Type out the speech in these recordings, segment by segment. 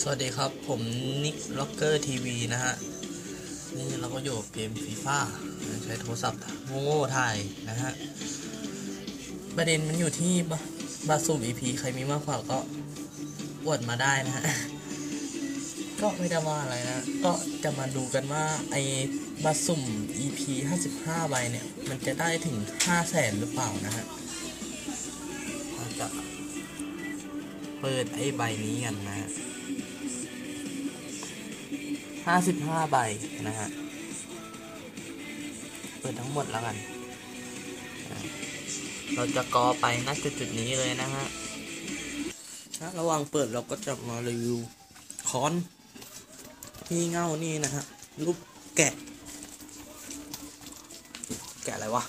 สวัสดีครับ ผมนิกล็อกเกอร์ทีวีนะฮะ นี่เราก็อยู่กับเกมฟีฟ่าใช้โทรศัพท์โง่ๆถ่ายนะฮะ ประเด็นมันอยู่ที่บาบาซูม EP ใครมีมากกว่าก็อวดมาได้นะฮะ ก็ไม่ได้ว่าอะไรนะ ก็จะมาดูกันว่า ไอ้บาสุ่ม EP 55ใบเนี่ย มันจะได้ถึง5แสนหรือเปล่านะฮะเราจะเปิดไอ้ใบนี้กันนะฮะ ห้าสิบห้าใบนะฮะ เปิดทั้งหมดแล้วกันอ่าเราจะกอไปณจุดจุดๆนี้เลยนะฮะนะระหว่างเปิดเราก็จะมารีวิวคอน ที่เง่านี่นะฮะ รูปแกะ แกะอะไรวะ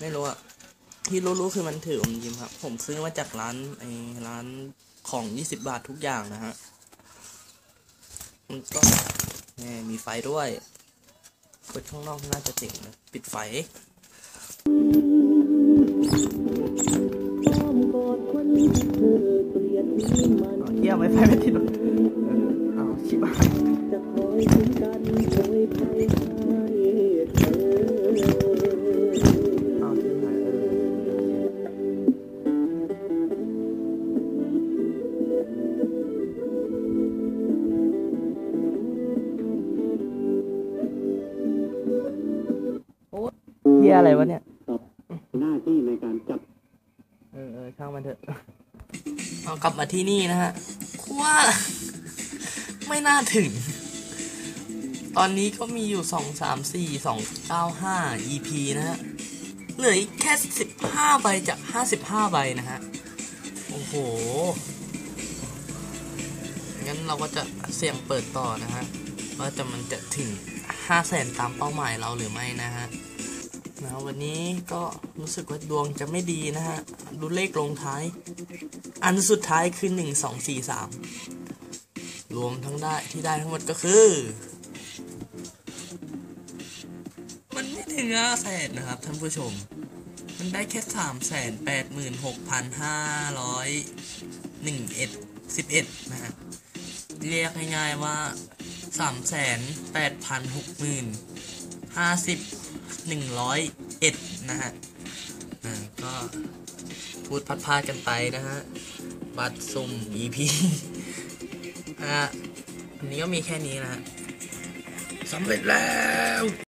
ไม่รู้อะที่รู้ๆคือมันถืออมยิ้มครับ ผมซื้อมาจากร้านไอ้ร้านของยี่สิบบาททุกอย่างนะฮะ มันก็นี่มีไฟด้วยเปิดข้างนอกน่าจะเจ๋งนะปิดไฟเยี่ยไม่ไฟไม่ติดหรอกเออเอาชิบหาย เที่ยอะไรวะเนี่ยหน้าที่ในการจัดเออเออช่างมันเถอะเอากลับมาที่นี่นะฮะว่าไม่น่าถึง ตอนนี้ก็มีอยู่สองสามสี่สองเก้าห้า EP นะฮะ เหลืออีกแค่สิบห้าใบจากห้าสิบห้าใบนะฮะ โอ้โห งั้นเราก็จะเสี่ยงเปิดต่อนะฮะ ว่าจะมันจะถึงห้าแสนตามเป้าหมายเราหรือไม่นะฮะ นะวันนี้ก็รู้สึกว่าดวงจะไม่ดีนะฮะดูเลขลงท้าย อันสุดท้ายคือหนึ่งสองสี่สามรวมทั้งได้ที่ได้ทั้งหมดก็คือ มันไม่ถึงห้าแสนนะครับท่านผู้ชม มันได้แค่สามแสนแปดหมื่นหกพันห้าร้อยหนึ่งเอ็ดสิบเอ็ดนะฮะเรียกง่ายๆว่าสามแสนแปดพันหกหมื่นห้าสิบ หนึ่งร้อยเอ็ดนะฮะก็พูดพัดพาดกันไปนะฮะ บัตรสุ่ม EP อะอันนี้ก็มีแค่นี้นะฮะสำเร็จแล้ว